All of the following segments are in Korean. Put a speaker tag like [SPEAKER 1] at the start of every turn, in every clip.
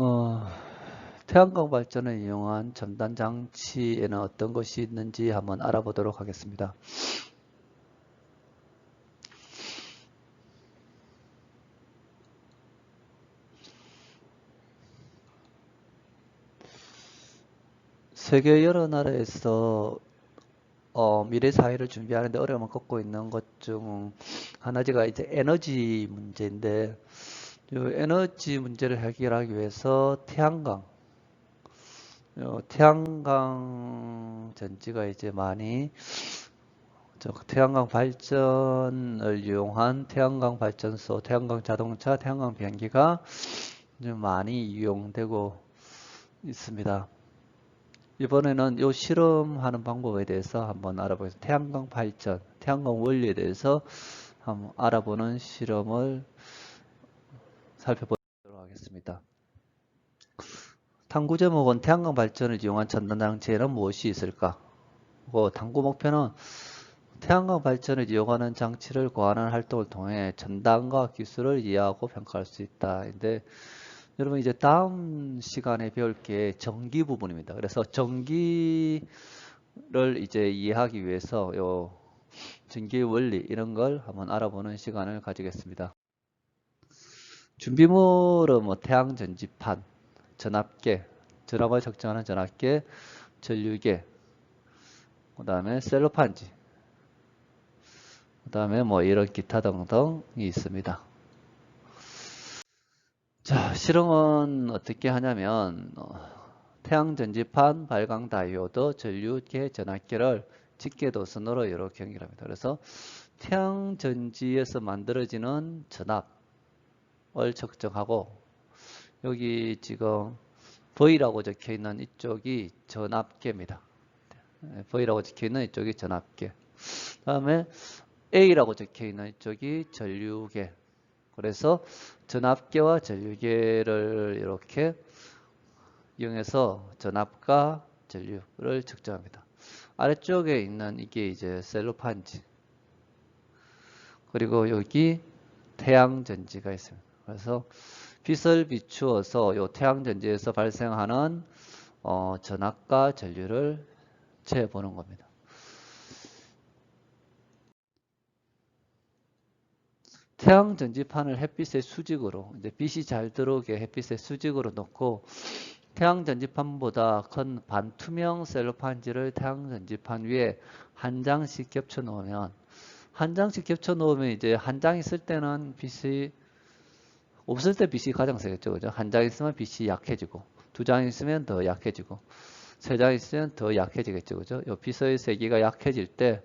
[SPEAKER 1] 어, 태양광 발전을 이용한 첨단 장치에는 어떤 것이 있는지 한번 알아보도록 하겠습니다. 세계 여러 나라에서 어, 미래 사회를 준비하는데 어려움을 겪고 있는 것 중 하나가 이제 에너지 문제인데 이 에너지 문제를 해결하기 위해서 태양광, 어, 태양광 전지가 이제 많이 저 태양광 발전을 이용한 태양광 발전소, 태양광 자동차, 태양광 비행기가 좀 많이 이용되고 있습니다. 이번에는 이 실험하는 방법에 대해서 한번 알아보겠습니다. 태양광 발전, 태양광 원리에 대해서 한번 알아보는 실험을 살펴보도록 하겠습니다. 탐구 제목은 태양광 발전을 이용한 첨단 장치에는 무엇이 있을까? 그 탐구 목표는 태양광 발전을 이용하는 장치를 고안하는 활동을 통해 첨단과 기술을 이해하고 평가할 수 있다. 근데 여러분 이제 다음 시간에 배울 게 전기 부분입니다. 그래서 전기를 이제 이해하기 위해서 요 전기의 원리 이런 걸 한번 알아보는 시간을 가지겠습니다. 준비물은 뭐 태양 전지판, 전압계, 전압을 측정하는 전압계, 전류계, 그 다음에 셀로판지, 그 다음에 뭐 이런 기타 등등이 있습니다. 자, 실험은 어떻게 하냐면 어, 태양 전지판, 발광 다이오드, 전류계, 전압계를 직계 도선으로 이렇게 연결합니다. 그래서 태양 전지에서 만들어지는 전압 을 측정하고 여기 지금 V라고 적혀 있는 이쪽이 전압계입니다. 네, V라고 적혀 있는 이쪽이 전압계. 다음에 A라고 적혀 있는 이쪽이 전류계. 그래서 전압계와 전류계를 이렇게 이용해서 전압과 전류를 측정합니다. 아래쪽에 있는 이게 이제 셀로판지. 그리고 여기 태양전지가 있습니다. 그래서 빛을 비추어서 이 태양전지에서 발생하는 어, 전압과 전류를 재보는 겁니다. 태양 전지판을 햇빛의 수직으로 이제 빛이 잘 들어오게 햇빛의 수직으로 놓고 태양 전지판보다 큰 반투명 셀로판지를 태양 전지판 위에 한 장씩 겹쳐 놓으면 한 장씩 겹쳐 놓으면 이제 한 장 있을 때는 빛이 없을 때 빛이 가장 세겠죠. 그죠? 한 장 있으면 빛이 약해지고 두 장 있으면 더 약해지고 세 장 있으면 더 약해지겠죠. 그죠? 요 빛의 세기가 약해질 때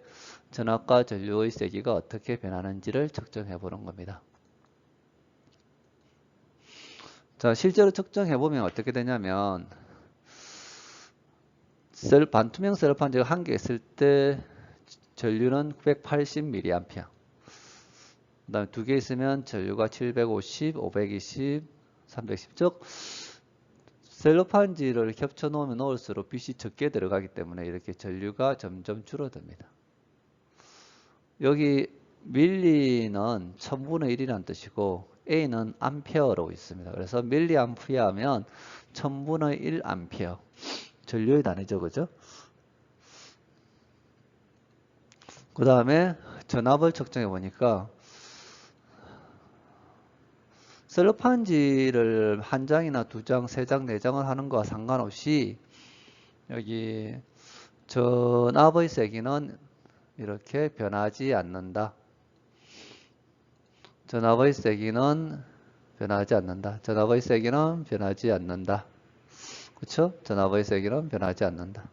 [SPEAKER 1] 전압과 전류의 세기가 어떻게 변하는지를 측정해 보는 겁니다. 자, 실제로 측정해 보면 어떻게 되냐면 셀 반투명 셀로판지가 한 개 있을 때 전류는 980mA. 그 다음에 두 개 있으면 전류가 750, 520, 310. 즉 셀로판지를 겹쳐 놓으면 놓을수록 빛이 적게 들어가기 때문에 이렇게 전류가 점점 줄어듭니다. 여기 밀리는 1000분의 1이라는 뜻이고 A는 암페어로 있습니다. 그래서 밀리암프에 하면 1000분의 1 암페어. 전류의 단위죠. 그죠? 그 다음에 전압을 측정해 보니까 셀로판지를 한 장이나 두 장, 세 장, 네 장을 하는 거와 상관없이 여기 전압의 세기는 이렇게 변하지 않는다. 전압의 세기는 변하지 않는다. 전압의 세기는 변하지 않는다. 그렇죠? 전압의 세기는 변하지 않는다.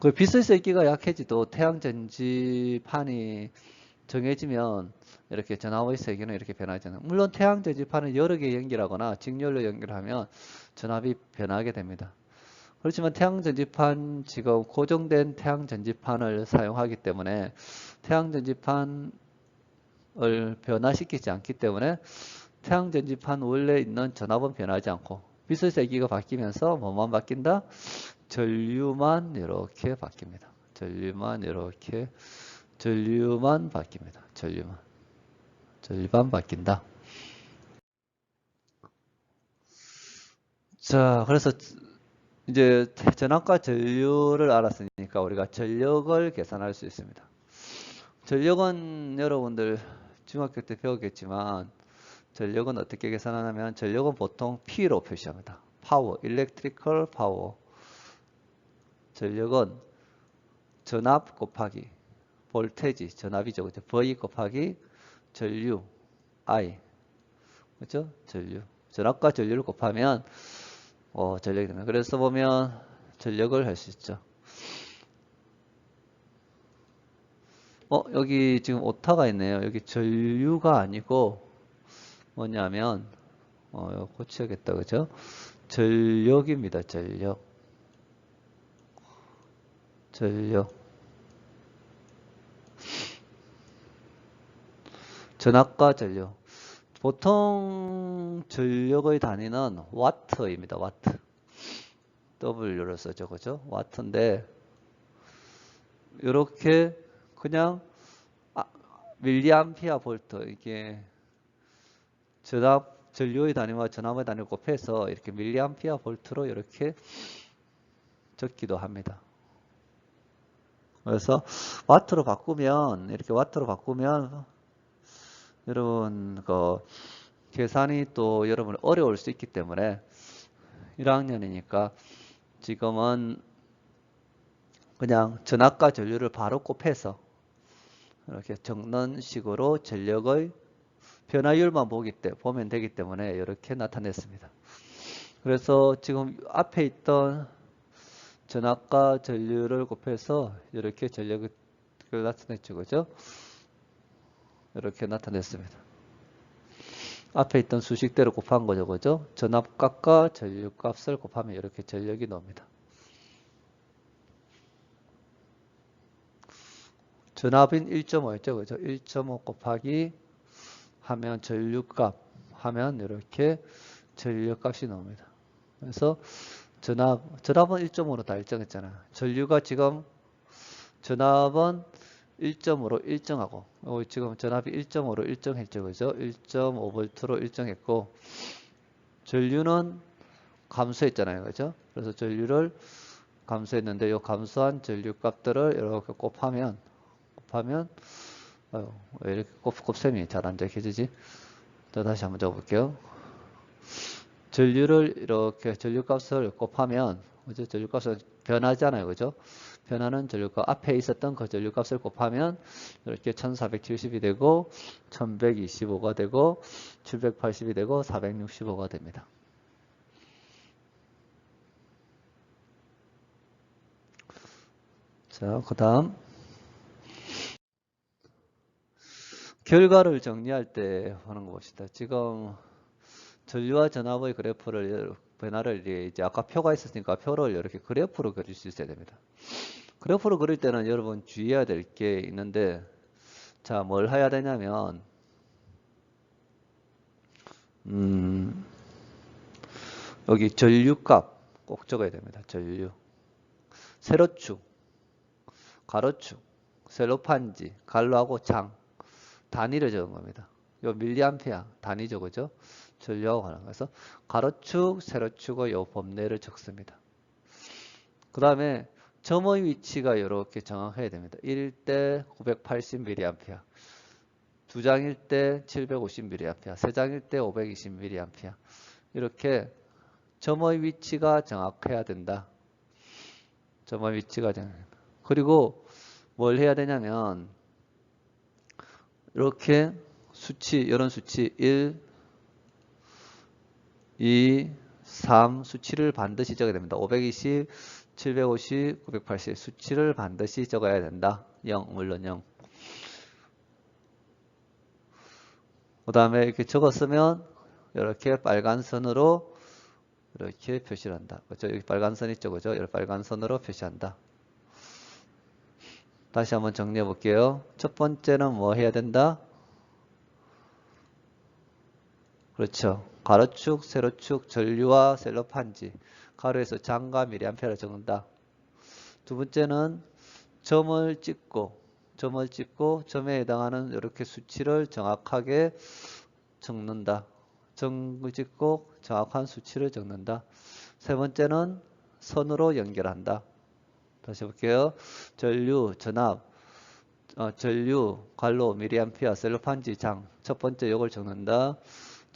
[SPEAKER 1] 그 빛의 세기가 약해지도 태양 전지판이 정해지면 이렇게 전압의 세기는 이렇게 변하지 않아요. 물론 태양 전지판을 여러 개 연결하거나 직렬로 연결하면 전압이 변하게 됩니다. 그렇지만 태양 전지판 지금 고정된 태양 전지판을 사용하기 때문에 태양 전지판을 변화시키지 않기 때문에 태양 전지판 원래 있는 전압은 변하지 않고 빛의 세기가 바뀌면서 뭐만 바뀐다? 전류만 이렇게 바뀝니다. 전류만 이렇게 전류만 바뀝니다. 전류만 전류만 바뀐다. 자, 그래서 이제 전압과 전류를 알았으니까 우리가 전력을 계산할 수 있습니다. 전력은 여러분들 중학교 때 배웠겠지만 전력은 어떻게 계산하냐면 전력은 보통 P로 표시합니다. 파워, electrical power. 전력은 전압 곱하기 볼테지, 전압이죠. 그죠? V 곱하기 전류, I. 그죠? 전류. 전압과 전류를 곱하면 어, 전력이 됩니다. 그래서 보면 전력을 할 수 있죠. 어, 여기 지금 오타가 있네요. 여기 전류가 아니고 뭐냐면 어, 고쳐야겠다. 그죠? 전력입니다. 전력. 전력. 전압과 전력. 보통 전력의 단위는 와트입니다. 와트. W로 써죠. 그죠? 와트인데 이렇게 그냥 아, 밀리암피아 볼트 이게 전압 전류의 단위와 전압의 단위를 곱해서 이렇게 밀리암피아 볼트로 이렇게 적기도 합니다. 그래서 와트로 바꾸면 이렇게 와트로 바꾸면 여러분 그 계산이 또 여러분 어려울 수 있기 때문에 1학년이니까 지금은 그냥 전압과 전류를 바로 곱해서 이렇게 적는 식으로 전력의 변화율만 보기 때 보면 되기 때문에 이렇게 나타냈습니다. 그래서 지금 앞에 있던 전압과 전류를 곱해서 이렇게 전력을 나타냈죠. 그죠? 이렇게 나타냈습니다. 앞에 있던 수식대로 곱한 거죠. 그죠? 전압값과 전류값을 곱하면 이렇게 전력이 나옵니다. 전압인 1.5였죠. 그죠? 1.5 곱하기 하면 전류값 하면 이렇게 전류값이 나옵니다. 그래서 전압, 전압은 1.5로 다 일정했잖아요. 전류가 지금 전압은 1.5로 일정하고 어, 지금 전압이 1.5로 일정했죠. 그죠? 1.5V로 일정했고 전류는 감소했잖아요. 그죠? 그래서 전류를 감소했는데 이 감소한 전류 값들을 이렇게 곱하면 곱하면 아유, 왜 이렇게 곱, 곱셈이 잘 안 적혀지지? 또 다시 한번 적어볼게요. 전류를 이렇게 전류 값을 곱하면 그죠? 전류 값은 변하잖아요. 그죠? 변하는 전류값 앞에 있었던 그 전류값을 곱하면 이렇게 1470이 되고 1125가 되고 780이 되고 465가 됩니다. 자, 그 다음 결과를 정리할 때 하는 거 봅시다. 지금 전류와 전압의 그래프를 변화를 이제 아까 표가 있었으니까 표를 이렇게 그래프로 그릴 수 있어야 됩니다. 그래프로 그릴 때는 여러분 주의해야 될 게 있는데 자 뭘 해야 되냐면 음 여기 전류값 꼭 적어야 됩니다. 전류 세로축 가로축 세로판지 갈로하고 장 단위를 적은 겁니다. 요 밀리암페어 단위죠, 그죠? 전류하고 관한 그래서 가로축, 세로축의 요 범례를 적습니다. 그 다음에 점의 위치가 이렇게 정확해야 됩니다. 1대 980mA, 두 장일 때 750mA, 세 장일 때 520mA 이렇게 점의 위치가 정확해야 된다. 점의 위치가 정확. 그리고 뭘 해야 되냐면 이렇게 수치 이런 수치 1, 2, 3 수치를 반드시 적어야 됩니다. 520, 750, 980 수치를 반드시 적어야 된다. 0 물론 0. 그 다음에 이렇게 적었으면 이렇게 빨간 선으로 이렇게 표시를 한다. 그렇죠? 여기 빨간 선 있죠, 그죠? 이렇게 빨간 선으로 표시한다. 다시 한번 정리해 볼게요. 첫 번째는 뭐 해야 된다? 그렇죠. 가로축, 세로축, 전류와 셀로판지. 가로에서 장과 미리암페어를 적는다. 두 번째는 점을 찍고 점을 찍고 점에 해당하는 이렇게 수치를 정확하게 적는다. 정을 짓고 정확한 수치를 적는다. 세 번째는 선으로 연결한다. 다시 볼게요. 전류, 전압, 어, 전류, 관로, 미리암피아, 셀로판지, 장. 첫 번째 요걸 적는다.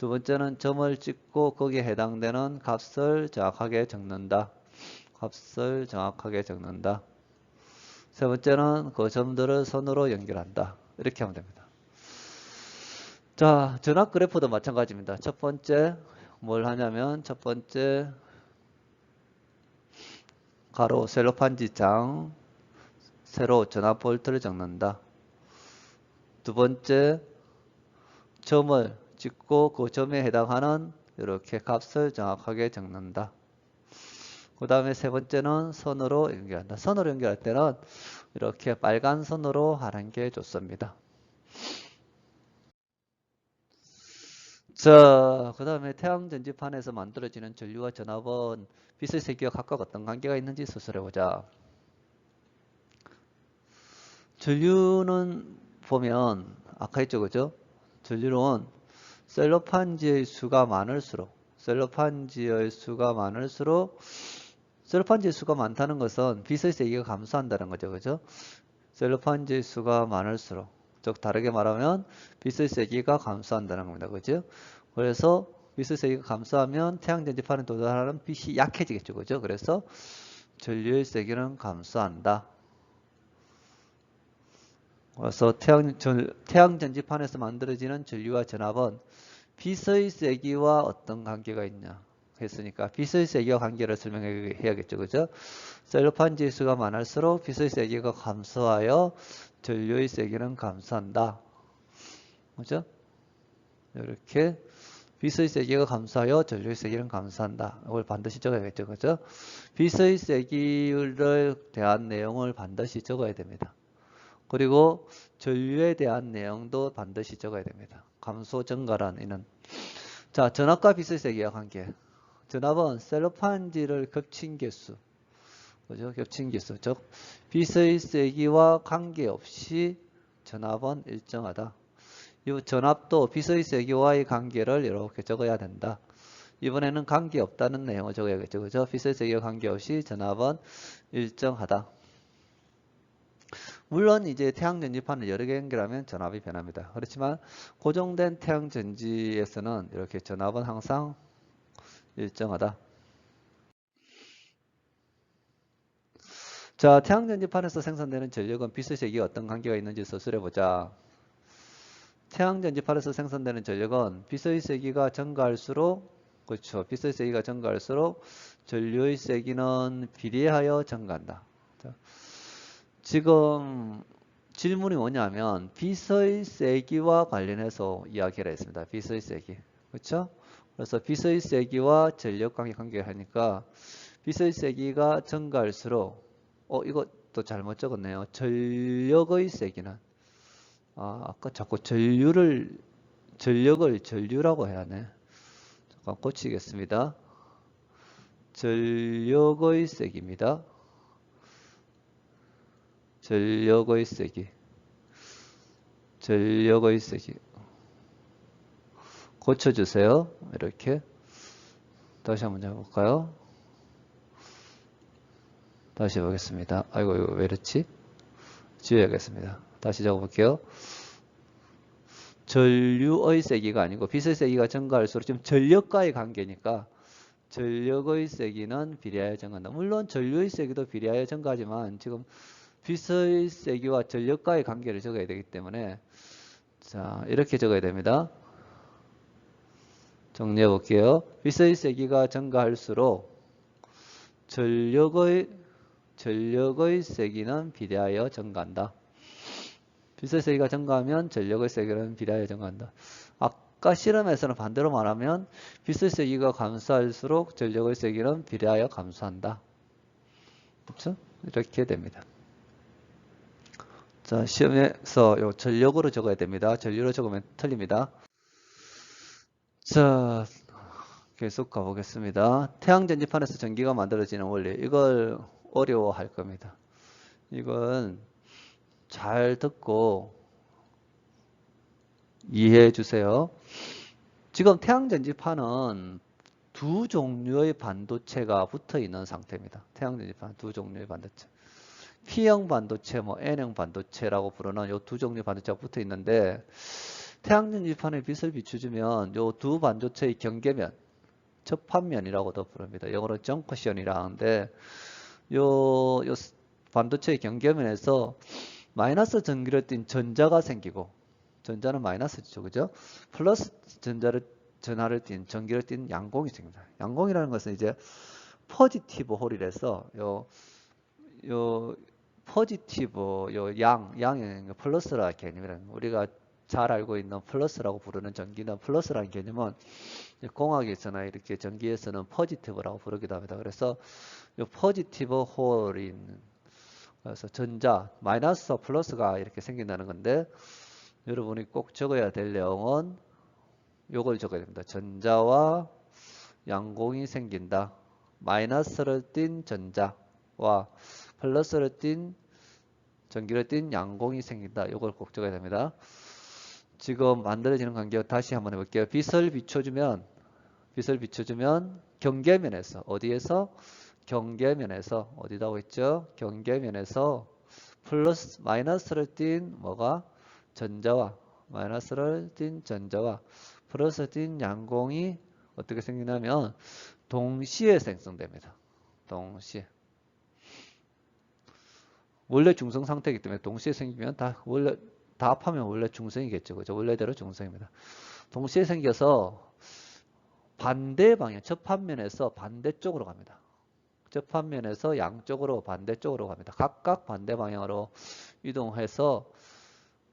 [SPEAKER 1] 두 번째는 점을 찍고 거기에 해당되는 값을 정확하게 적는다. 값을 정확하게 적는다. 세 번째는 그 점들을 선으로 연결한다. 이렇게 하면 됩니다. 자, 전압 그래프도 마찬가지입니다. 첫 번째 뭘 하냐면 첫 번째 가로 셀로판지 장 세로 전압 볼트를 적는다. 두 번째 점을 찍고 그 점에 해당하는 이렇게 값을 정확하게 적는다. 그 다음에 세 번째는 선으로 연결한다. 선으로 연결할 때는 이렇게 빨간 선으로 하는 게 좋습니다. 자, 그 다음에 태양 전지판에서 만들어지는 전류와 전압은 빛의 세기와 각각 어떤 관계가 있는지 수술해 보자. 전류는 보면 아까 했죠, 그죠? 전류는 셀로판지의 수가 많을수록 셀로판지의 수가 많을수록 셀로판지의 수가 많다는 것은 빛의 세기가 감소한다는 거죠, 그죠? 셀로판지의 수가 많을수록 즉 다르게 말하면 빛의 세기가 감소한다는 겁니다. 그죠? 그래서 빛의 세기가 감소하면 태양 전지판에 도달하는 빛이 약해지겠죠. 그죠? 그래서 전류의 세기는 감소한다. 그래서 태양, 전, 태양 전지판에서 만들어지는 전류와 전압은 빛의 세기와 어떤 관계가 있냐 했으니까 빛의 세기와 관계를 설명해야겠죠. 그죠? 셀로판 지수가 많을수록 빛의 세기가 감소하여 전류의 세기는 감소한다. 그죠? 이렇게 빛의 세기가 감소하여 전류의 세기는 감소한다. 이걸 반드시 적어야겠죠. 그죠? 빛의 세기를 대한 내용을 반드시 적어야 됩니다. 그리고 전류에 대한 내용도 반드시 적어야 됩니다. 감소 증가란 이는 자 전압과 빛의 세기와 관계 전압은 셀로판지를 겹친 개수 그죠? 겹친 개수 즉 빛의 세기와 관계없이 전압은 일정하다. 이 전압도 빛의 세기와의 관계를 이렇게 적어야 된다. 이번에는 관계없다는 내용을 적어야겠죠. 그죠? 빛의 세기와 관계없이 전압은 일정하다. 물론 이제 태양 전지판을 여러 개 연결하면 전압이 변합니다. 그렇지만 고정된 태양 전지에서는 이렇게 전압은 항상 일정하다. 자, 태양 전지판에서 생산되는 전력은 빛의 세기와 어떤 관계가 있는지 서술해 보자. 태양 전지판에서 생산되는 전력은 빛의 세기가 증가할수록 그렇죠. 빛의 세기가 증가할수록 전류의 세기는 비례하여 증가한다. 자, 지금 질문이 뭐냐면 빛의 세기와 관련해서 이야기를 했습니다. 빛의 세기. 그렇죠? 그래서 빛의 세기와 전력 관계 관계를 하니까 빛의 세기가 증가할수록 어 이것도 잘못 적었네요. 전력의 세기는 아, 아까 자꾸 전류를 전력을 전류라고 해야 하네. 잠깐 고치겠습니다. 전력의 세기입니다. 전력의 세기 전력의 세기 고쳐주세요. 이렇게 다시 한번 해볼까요? 다시 해보겠습니다. 아이고 이거 왜 이렇지? 지워야겠습니다. 다시 적어볼게요. 전류의 세기가 아니고 빛의 세기가 증가할수록 지금 전력과의 관계니까 전력의 세기는 비례하여 증가한다. 물론 전류의 세기도 비례하여 증가하지만 지금 빛의 세기와 전력과의 관계를 적어야 되기 때문에 자 이렇게 적어야 됩니다. 정리해 볼게요. 빛의 세기가 증가할수록 전력의 전력의 세기는 비례하여 증가한다. 빛의 세기가 증가하면 전력의 세기는 비례하여 증가한다. 아까 실험에서는 반대로 말하면 빛의 세기가 감소할수록 전력의 세기는 비례하여 감소한다. 그렇죠? 이렇게 됩니다. 자, 시험에서 요 전력으로 적어야 됩니다. 전류로 적으면 틀립니다. 자, 계속 가보겠습니다. 태양 전지판에서 전기가 만들어지는 원리. 이걸 어려워할 겁니다. 이건 잘 듣고 이해해 주세요. 지금 태양 전지판은 두 종류의 반도체가 붙어 있는 상태입니다. 태양 전지판 두 종류의 반도체. P형 반도체, 뭐 N형 반도체라고 부르는 요두 종류 반도체가 붙어 있는데 태양 전 지판에 빛을 비추주면 요두 반도체의 경계면, 접합면이라고도 부릅니다. 영어로 정커션이라 하는데 요, 요 반도체의 경계면에서 마이너스 전기를 띤 전자가 생기고 전자는 마이너스죠. 그죠? 플러스 전자를 전하를 띤 전기를 띤 양공이 생깁니다. 양공이라는 것은 이제 포지티브 홀이라서 요, 요 포지티브 요 양, 양의 플러스라 개념이라는 거. 우리가 잘 알고 있는 플러스라고 부르는 전기는 플러스라는 개념은 공학에서나 이렇게 전기에서는 포지티브라고 부르기도 합니다. 그래서 요 포지티브 있는 그래서 전자 마이너스와 플러스가 이렇게 생긴다는 건데 여러분이 꼭 적어야 될 내용은 요걸 적어야 됩니다. 전자와 양공이 생긴다. 마이너스를 띤 전자와 플러스를 띤 전기를 띤 양공이 생긴다. 요걸 꼭 적어야 됩니다. 지금 만들어지는 관계 다시 한번 해볼게요. 빛을 비춰주면 빛을 비춰주면 경계면에서 어디에서 경계면에서 어디다고 했죠? 경계면에서 플러스 마이너스를 띤 뭐가 전자와 마이너스를 띤 전자와 플러스 띤 양공이 어떻게 생기냐면 동시에 생성됩니다. 동시에. 원래 중성 상태이기 때문에 동시에 생기면 다 원래 다 합하면 원래 중성이겠죠. 그죠? 원래대로 중성입니다. 동시에 생겨서 반대 방향, 접합면에서 반대쪽으로 갑니다. 접합면에서 양쪽으로 반대쪽으로 갑니다. 각각 반대 방향으로 이동해서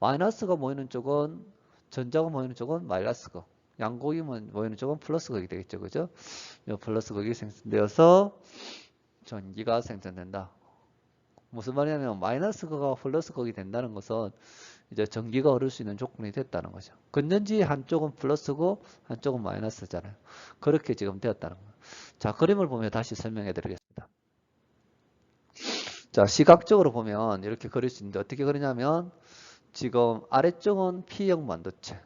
[SPEAKER 1] 마이너스가 모이는 쪽은 전자가 모이는 쪽은 마이너스고 양곡이 모이는 쪽은 플러스 극이 되겠죠. 그죠? 이 플러스 극이 생성되어서 전기가 생성된다. 무슨 말이냐면 마이너스 극과 플러스 극이 된다는 것은 이제 전기가 흐를 수 있는 조건이 됐다는 거죠. 건전지 한쪽은 플러스고 한쪽은 마이너스잖아요. 그렇게 지금 되었다는 거예요. 자, 그림을 보면 다시 설명해 드리겠습니다. 자, 시각적으로 보면 이렇게 그릴 수 있는데 어떻게 그리냐면 지금 아래쪽은 P형 반도체,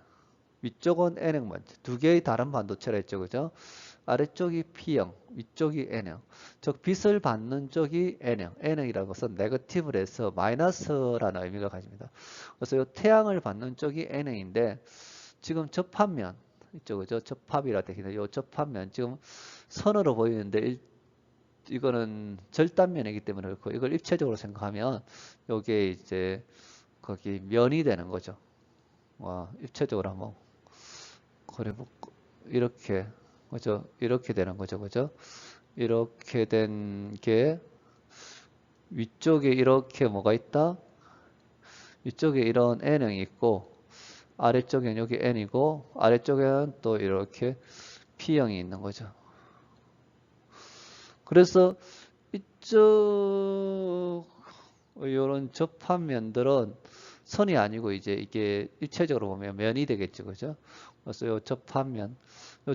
[SPEAKER 1] 위쪽은 N형 반도체. 두 개의 다른 반도체라 했죠. 그죠? 아래쪽이 P형, 위쪽이 N형. 즉 빛을 받는 쪽이 N형. N형이라는 것은 네거티브를 해서 마이너스라는 의미가 가집니다. 그래서 이 태양을 받는 쪽이 N형인데 지금 접합면. 그죠? 접합이라 되기는 이 접합면 지금 선으로 보이는데 일, 이거는 절단면이기 때문에 그렇고 이걸 입체적으로 생각하면 이게 이제 거기 면이 되는 거죠. 와, 입체적으로 한번 그래볼까 이렇게 그죠? 이렇게 되는 거죠. 그죠? 이렇게 된 게 위쪽에 이렇게 뭐가 있다? 위쪽에 이런 N형이 있고 아래쪽에는 여기 N이고 아래쪽에는 또 이렇게 P형이 있는 거죠. 그래서 이쪽 이런 접합면들은 선이 아니고 이제 이게 일체적으로 보면 면이 되겠죠. 그죠? 그래서 요 접합면 요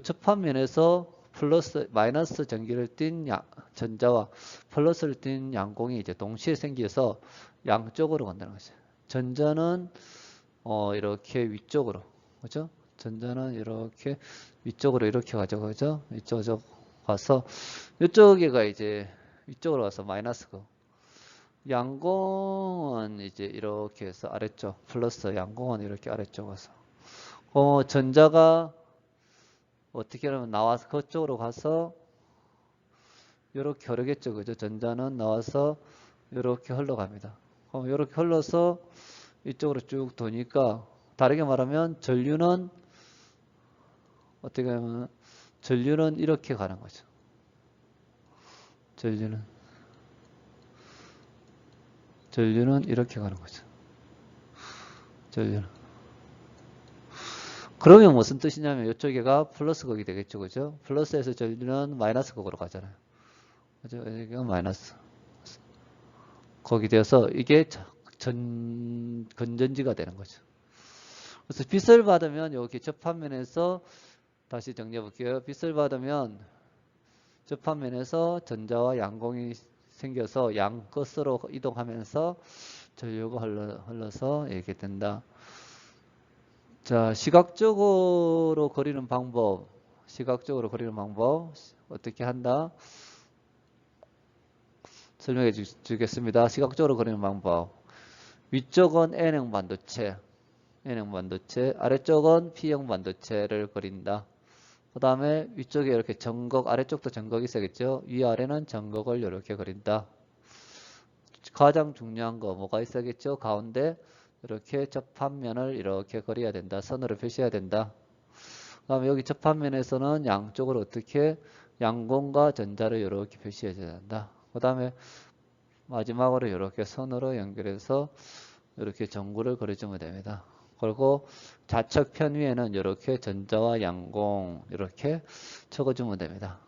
[SPEAKER 1] 접합면에서 플러스 마이너스 전기를 띤 야, 전자와 플러스를 띤 양공이 이제 동시에 생겨서 양쪽으로 간다는 거죠. 전자는 어 이렇게 위쪽으로 그죠? 전자는 이렇게 위쪽으로 이렇게 가죠. 그죠? 이쪽으로 가서 이쪽에가 이제 위쪽으로 가서 마이너스고 양공은 이제 이렇게 해서 아래쪽 플러스 양공은 이렇게 아래쪽 가서 어 전자가 어떻게 하면 나와서 그쪽으로 가서 이렇게 흐르겠죠. 그죠? 전자는 나와서 이렇게 흘러갑니다. 그럼 이렇게 흘러서 이쪽으로 쭉 도니까 다르게 말하면 전류는 어떻게 하면 전류는 이렇게 가는 거죠. 전류는 전류는 이렇게 가는 거죠. 전류는 그러면 무슨 뜻이냐면 이쪽에가 플러스 극이 되겠죠. 그죠? 플러스에서 전류는 마이너스 극으로 가잖아요. 그죠? 이게 마이너스. 거기 되어서 이게 전, 건전지가 되는 거죠. 그래서 빛을 받으면 여기 접합면에서 다시 정리해 볼게요. 빛을 받으면 접합면에서 전자와 양공이 생겨서 양 끝으로 이동하면서 전류가 흘러, 흘러서 이렇게 된다. 자, 시각적으로 그리는 방법, 시각적으로 그리는 방법 어떻게 한다? 설명해 주, 주겠습니다. 시각적으로 그리는 방법. 위쪽은 N형 반도체, N형 반도체, 아래쪽은 P형 반도체를 그린다. 그 다음에 위쪽에 이렇게 전극, 아래쪽도 전극이 있어야겠죠? 위아래는 전극을 이렇게 그린다. 가장 중요한 거 뭐가 있어야겠죠? 가운데 이렇게 접합면을 이렇게 그려야 된다. 선으로 표시해야 된다. 그 다음에 여기 접합면에서는 양쪽으로 어떻게 양공과 전자를 이렇게 표시해줘야 된다. 그 다음에 마지막으로 이렇게 선으로 연결해서 이렇게 전구를 그려주면 됩니다. 그리고 좌측 편 위에는 이렇게 전자와 양공 이렇게 적어주면 됩니다.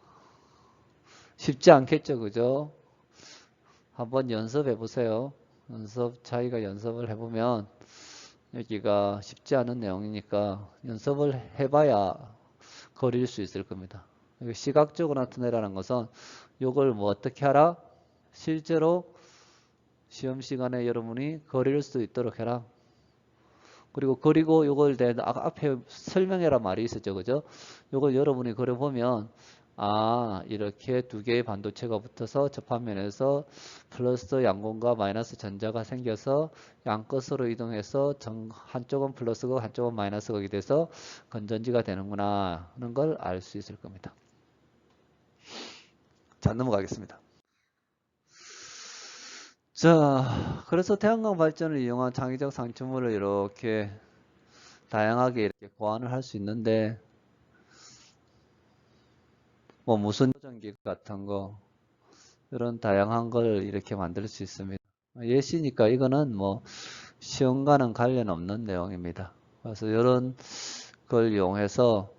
[SPEAKER 1] 쉽지 않겠죠, 그죠? 한번 연습해 보세요. 연습 자기가 연습을 해보면 여기가 쉽지 않은 내용이니까 연습을 해봐야 그릴 수 있을 겁니다. 시각적으로 나타내라는 것은 이걸 뭐 어떻게 하라? 실제로 시험 시간에 여러분이 그릴 수 있도록 해라. 그리고 그리고 이걸 내 앞에 설명해라 말이 있었죠. 그죠? 이걸 여러분이 그려보면 아 이렇게 두 개의 반도체가 붙어서 접합면에서 플러스 양공과 마이너스 전자가 생겨서 양끝으로 이동해서 정, 한쪽은 플러스고 한쪽은 마이너스가 돼서 건전지가 되는구나 하는 걸 알 수 있을 겁니다. 자 넘어가겠습니다. 자, 그래서 태양광 발전을 이용한 창의적 상추물을 이렇게 다양하게 이렇게 보완을 할 수 있는데, 뭐 무슨 전기 같은 거, 이런 다양한 걸 이렇게 만들 수 있습니다. 예시니까 이거는 뭐 시험과는 관련 없는 내용입니다. 그래서 이런 걸 이용해서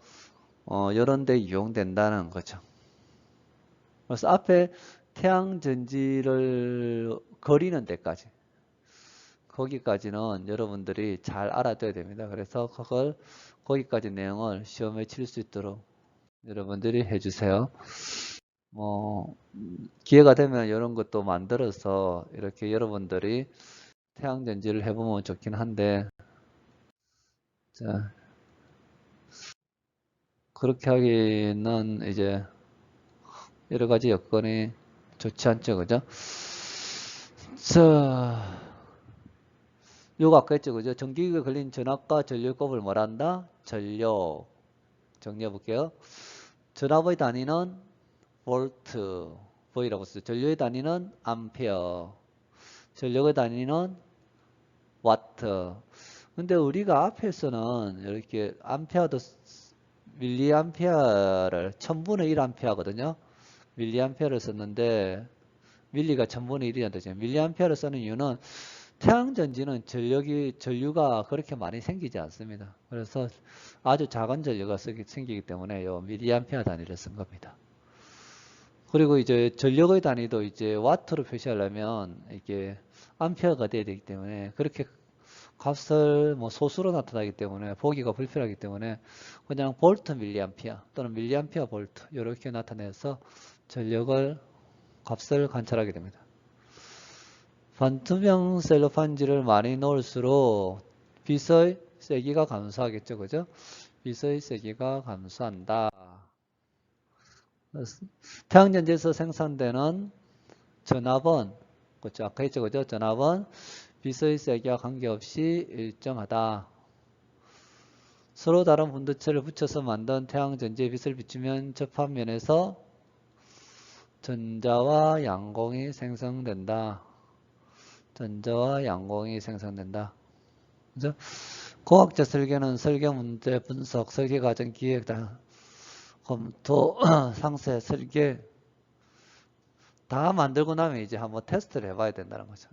[SPEAKER 1] 어, 이런 데 이용된다는 거죠. 그래서 앞에 태양 전지를 거리는 데까지 거기까지는 여러분들이 잘 알아둬야 됩니다. 그래서 그걸 거기까지 내용을 시험에 칠 수 있도록 여러분들이 해주세요. 뭐 기회가 되면 이런 것도 만들어서 이렇게 여러분들이 태양 전지를 해보면 좋긴 한데 자 그렇게 하기는 이제 여러 가지 여건이 좋지 않죠, 그죠? 자, 요거 아까 했죠, 그죠? 전기가 걸린 전압과 전력값을 뭐란다? 전력. 정리해 볼게요. 전압의 단위는 볼트, V라고 써요. 전력의 단위는 암페어. 전력의 단위는 와트. 근데 우리가 앞에서는 이렇게 암페어도 밀리암페어를 1000분의 1암페어거든요. 밀리암페어를 썼는데 밀리가 1000분의 1이라 되죠. 밀리암페어를 쓰는 이유는 태양전지는 전력이 전류가 그렇게 많이 생기지 않습니다. 그래서 아주 작은 전류가 생기기 때문에 요 밀리암페어 단위를 쓴 겁니다. 그리고 이제 전력의 단위도 이제 와트로 표시하려면 이게 암페어가 돼야 되기 때문에 그렇게 값을 뭐 소수로 나타나기 때문에 보기가 불편하기 때문에 그냥 볼트 밀리암피어 또는 밀리암피어 볼트 이렇게 나타내서 전력을 값을 관찰하게 됩니다. 반투명 셀로판지를 많이 넣을수록 빛의 세기가 감소하겠죠. 그죠? 빛의 세기가 감소한다. 태양전지에서 생산되는 전압은 그렇죠. 아까 했죠. 그죠? 전압은 빛의 세기와 관계없이 일정하다. 서로 다른 분도체를 붙여서 만든 태양전지의 빛을 비추면 접합면에서 전자와 양공이 생성된다. 전자와 양공이 생성된다. 그죠? 공학적 설계는 설계 문제 분석, 설계 과정 기획, 검토, 상세, 설계 다 만들고 나면 이제 한번 테스트를 해봐야 된다는 거죠.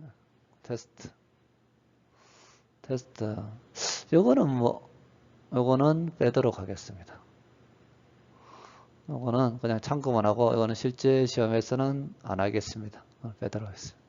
[SPEAKER 1] 테스트. 테스트. 요거는 뭐, 요거는 빼도록 하겠습니다. 요거는 그냥 참고만 하고, 이거는 실제 시험에서는 안 하겠습니다. 빼도록 하겠습니다.